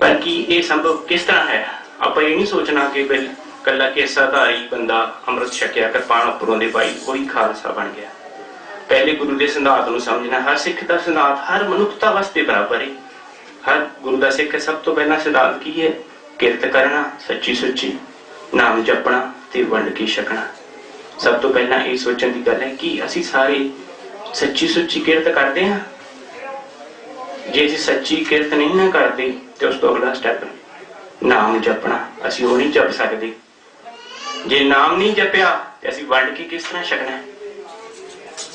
ਪਰ ਕੀ ਇਹ ਸੰਭਵ ਕਿਸ ਤਰ੍ਹਾਂ ਹੈ? ਆਪਾਂ ਇਹ ਨਹੀਂ ਸੋਚਣਾ ਕਿ ਬਿਲ ਕੱਲਾ ਕੇਸਾਧਾਰੀ ਬੰਦਾ ਅੰਮ੍ਰਿਤ ਛਕਿਆ ਕਿਰਪਾਨ ਉੱਪਰੋਂ ਦੇ ਪਾਈ ਉਹੀ ਖਾਲਸਾ ਬਣ ਗਿਆ। ਪਹਿਲੇ ਗੁਰੂ ਦੇ ਸਿਧਾਂਤ ਨੂੰ ਸਮਝਣਾ, ਹਰ ਸਿੱਖ ਦਾ ਸਿਧਾਂਤ ਹਰ ਮਨੁੱਖਤਾ ਵਾਸਤੇ ਬਰਾਬਰ ਹੈ ਹਰ ਗੁਰੂ ਦਾ ਸਿੱਖ ਸਭ ਤੋਂ ਪਹਿਲਾਂ ਸਿਧਾਂਤ ਕੀ ਹੈ? ਕਿਰਤ ਕਰਨਾ, ਸੱਚੀ ਸੁੱਚੀ, ਨਾਮ ਜਪਣਾ ਤੇ ਵੰਡ ਕੇ ਛਕਣਾ। ਸਭ ਤੋਂ ਪਹਿਲਾਂ ਇਹ ਸੋਚਣ ਦੀ ਗੱਲ ਹੈ ਕਿ ਅਸੀਂ ਸਾਰੇ ਸੱਚੀ ਸੁੱਚੀ ਕਿਰਤ ਕਰਦੇ ਹਾਂ। ਜੇ ਅਸੀਂ ਸੱਚੀ ਕਿਰਤ ਨਹੀਂ ਨਾ ਕਰਦੇ, ਤੇ ਉਸ ਤੋਂ ਅਗਲਾ ਸਟੈਪ ਨਾਮ ਜਪਣਾ, ਅਸੀਂ ਉਹ ਨਹੀਂ ਜਪ ਸਕਦੇ। ਜੇ ਨਾਮ ਨਹੀਂ ਜਪਿਆ, ਤੇ ਅਸੀਂ ਵੰਡ ਕੇ ਕਿਸ ਤਰ੍ਹਾਂ ਛਕਣਾ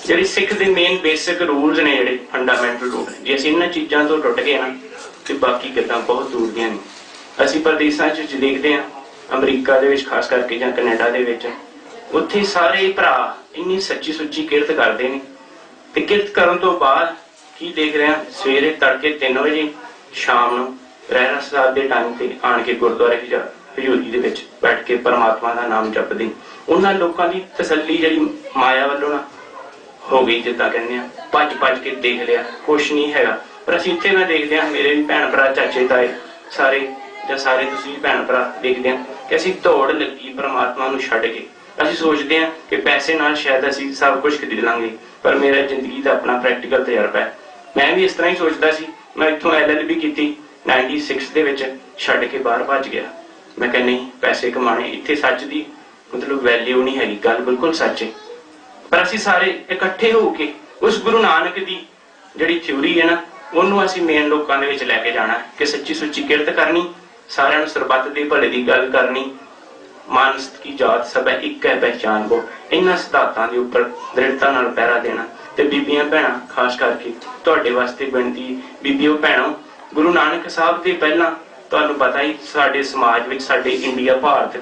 ਜਿਹੜੀ ਸਿੱਖ ਦੇ ਮੇਨ ਬੇਸਿਕ ਰੂਲਸ ਨੇ ਜਿਹੜੇ ਫੰਡਾਮੈਂਟਲ ਰੂਲ ਜੇ ਅਸੀਂ ਇਹਨਾਂ ਚੀਜ਼ਾਂ ਤੋਂ ਟੁੱਟ ਗਏ ਨਾ ਤੇ ਬਾਕੀ ਗੱਲਾਂ ਬਹੁਤ ਦੂਰ ਦੀਆਂ ਨੇ। ਅਸੀਂ ਪਰਦੇਸਾਂ 'ਚ ਦੇਖਦੇ ਹਾਂ, ਅਮਰੀਕਾ ਦੇ ਵਿੱਚ, ਖਾਸ ਕਰਕੇ ਜਾਂ ਕੈਨੇਡਾ ਦੇ ਵਿੱਚ, ਉੱਥੇ ਸਾਰੇ ਭਰਾ ਇੰਨੀ ਸੱਚੀ ਸੁੱਚੀ ਕਿਰਤ ਕਰਦੇ ਨੇ। ਤੇ ਕਿਰਤ ਕਰਨ ਤੋਂ ਬਾਅਦ ਕੀ ਦੇਖ ਰਹੇ ਹਾਂ ਸਵੇਰੇ ਤੜਕੇ 3 ਵਜੇ ਸ਼ਾਮ ਨੂੰ ਰਹਿਰਾਸ ਸਾਹਿਬ ਦੇ ਟਾਈਮ ਤੇ ਆਣ ਕੇ ਗੁਰਦੁਆਰੇ ਵਿੱਚ ਹਜ਼ੂਰੀ ਦੇ ਵਿੱਚ ਬੈਠ ਕੇ ਪਰਮਾਤਮਾ ਦਾ ਨਾਮ ਜਪਦੇ। ਉਹਨਾਂ ਲੋਕਾਂ ਦੀ ਤਸੱਲੀ ਜਿਹੜੀ ਮਾਇਆ ਵੱਲੋਂ ਨਾ ਹੋ ਗਈ ਜਿੱਦਾਂ ਕਹਿੰਦੇ ਆ। ਭੱਜ ਭੱਜ ਕੇ ਦੇਖ ਲਿਆ, ਕੁਛ ਨਹੀਂ ਹੈਗਾ। ਪਰ ਅਸੀਂ ਇੱਥੇ ਮੈਂ ਦੇਖਦੇ ਆ ਮੇਰੇ ਵੀ ਭੈਣ ਭਰਾ, ਚਾਚੇ, ਤਾਏ ਸਾਰੇ ਜਾਂ ਸਾਰੇ ਤੁਸੀਂ ਭੈਣ ਭਰਾ ਦੇਖਦੇ ਆ ਕਿ ਅਸੀਂ ਦੌੜ ਲੱਗੀ ਪਰਮਾਤਮਾ ਨੂੰ ਛੱਡ ਕੇ। ਅਸੀਂ ਸੋਚਦੇ ਆ ਕਿ ਪੈਸੇ ਨਾਲ ਸ਼ਾਇਦ ਅਸੀਂ ਸਭ ਕੁਝ ਖਰੀਦ ਲਾਂਗੇ, ਪਰ ਮੇਰਾ ਜ਼ਿੰਦਗੀ ਦਾ ਆਪਣਾ ਪ੍ਰੈਕਟੀਕਲ ਤਜਰਬਾ ਹੈ। ਮੈਂ ਵੀ ਇਸ ਤਰ੍ਹਾਂ ਹੀ ਸੋਚਦਾ ਸੀ, ਮੈਂ ਇੱਥੋਂ ਐਲਐਲਬੀ ਕੀਤੀ 96 ਦੇ ਵਿੱਚ ਛੱਡ ਕੇ ਬਾਹਰ ਭੱਜ ਗਿਆ। ਮੈਂ ਕਿਹਾ, ਨਹੀਂ, ਪੈਸੇ ਕਮਾਣੇ ਇੱਥੇ ਸੱਚ ਦੀ ਮਤਲਬ ਵੈਲਿਊ ਨਹੀਂ ਹੈਗੀ, ਗੱਲ ਬਿਲਕੁਲ ਸੱਚ ਹੈ ਪਰ ਅਸੀਂ ਸਾਰੇ ਇਕੱਠੇ ਹੋ ਕੇ ਉਸ ਗੁਰੂ ਨਾਨਕ ਦੀ ਜਿਹੜੀ ਥਿਉਰੀ ਹੈ ਨਾ, ਉਹਨੂੰ ਅਸੀਂ ਮੇਨ ਲੋਕਾਂ ਦੇ ਵਿੱਚ ਲੈ ਕੇ ਜਾਣਾ ਕਿ ਸੱਚੀ ਸੁੱਚੀ ਕਿਰਤ ਕਰਨੀ, ਸਾਰਿਆਂ ਨੂੰ ਸਰਬੱਤ ਦੇ ਭਲੇ ਦੀ ਗੱਲ ਕਰਨੀ, ਮਾਨਸ ਕੀ ਜਾਤ ਸਭ ਇੱਕ ਹੈ, ਪਹਿਚਾਨ ਕੋ ਇਹਨਾਂ ਸਿਧਾਂਤਾਂ ਦੇ ਉੱਪਰ ਦ੍ਰਿੜਤਾ ਨਾਲ ਪਹਿਰਾ ਦੇਣਾ। ਤੇ ਬੀਬੀਆਂ ਭੈਣਾਂ, ਖਾਸ ਕਰਕੇ ਤੁਹਾਡੇ ਵਾਸਤੇ ਬੇਨਤੀ, ਬੀਬੀਓ ਭੈਣੋ, ਗੁਰੂ ਨਾਨਕ ਸਾਹਿਬ ਦੇ ਪਹਿਲਾਂ ਤੁਹਾਨੂੰ ਪਤਾ ਹੀ ਸਾਡੇ ਸਮਾਜ ਵਿੱਚ, ਸਾਡੇ ਇੰਡੀਆ, ਭਾਰਤ